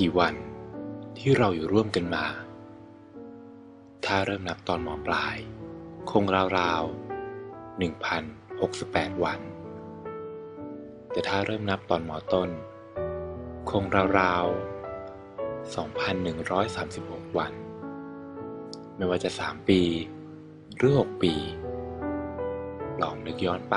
กี่วันที่เราอยู่ร่วมกันมา ถ้าเริ่มนับตอนหมอปลาย คงราวๆ1,068 วัน แต่ถ้าเริ่มนับตอนหมอต้น คงราวๆ2,136 วัน ไม่ว่าจะ 3 ปี หรือ 6 ปี ลองนึกย้อนไป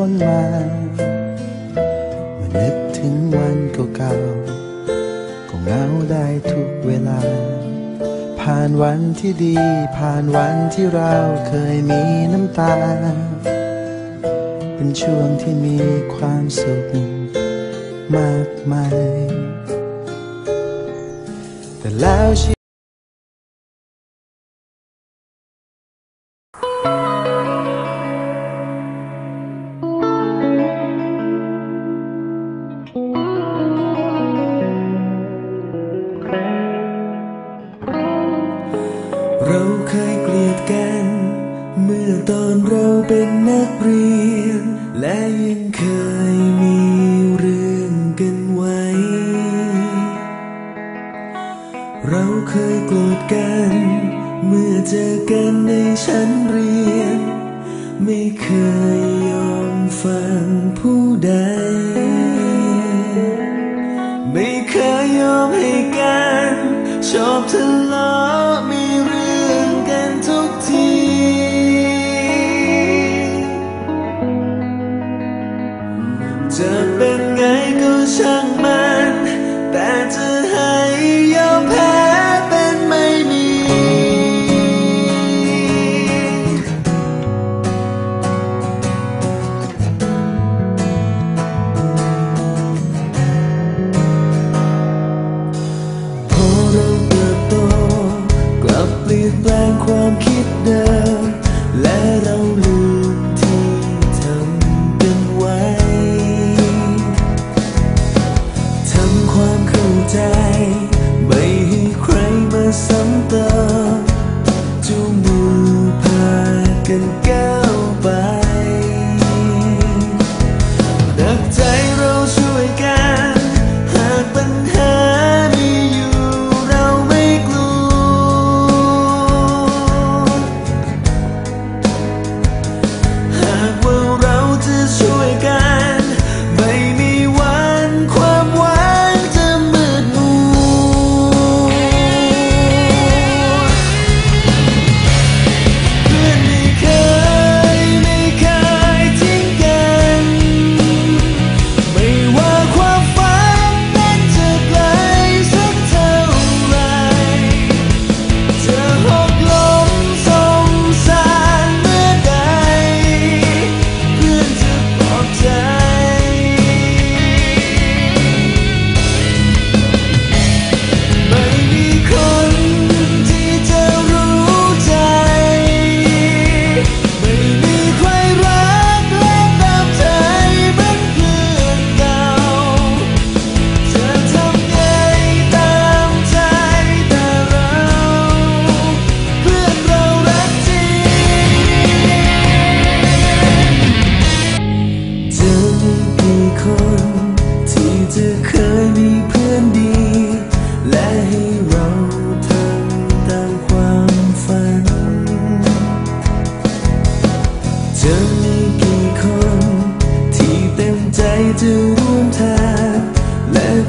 ้นมาเมื่อนึกถึงวันเก่าๆก็เหงาได้ทุกเวลา ผ่านวันที่ดี ผ่านวันที่เราเคยมีน้ำตา เป็นช่วงที่มีความสุขมากมาย แต่แล้วชี คยเกลียดกัน เมื่อตอนเราเป็นนักเรียน และยังเคยมีเรื่องกันไว้ เราเคยโกรธกัน เมื่อเจอกันในชั้นเรียน ไม่เคยยอมฟังผู้ใด ไม่เคยยอมให้กัน ชอบทะเลา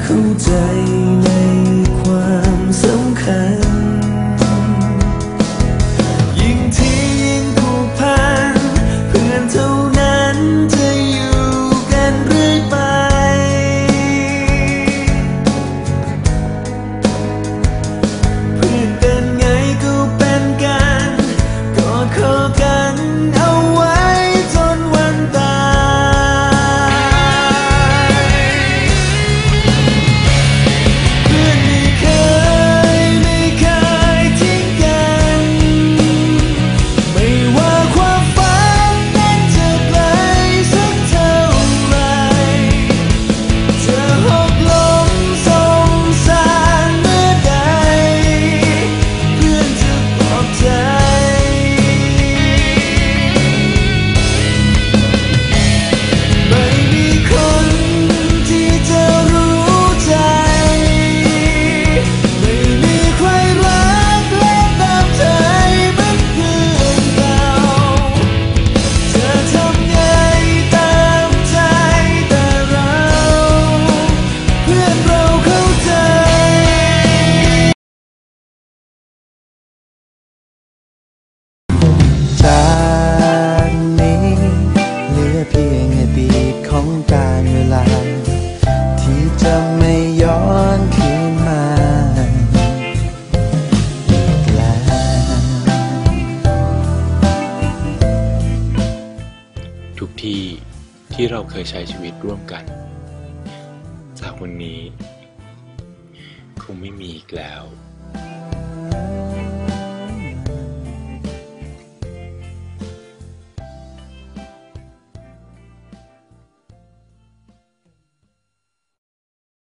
cool ที่เราเคยใช้ชีวิตร่วมกัน จากวันนี้ คงไม่มีอีกแล้ว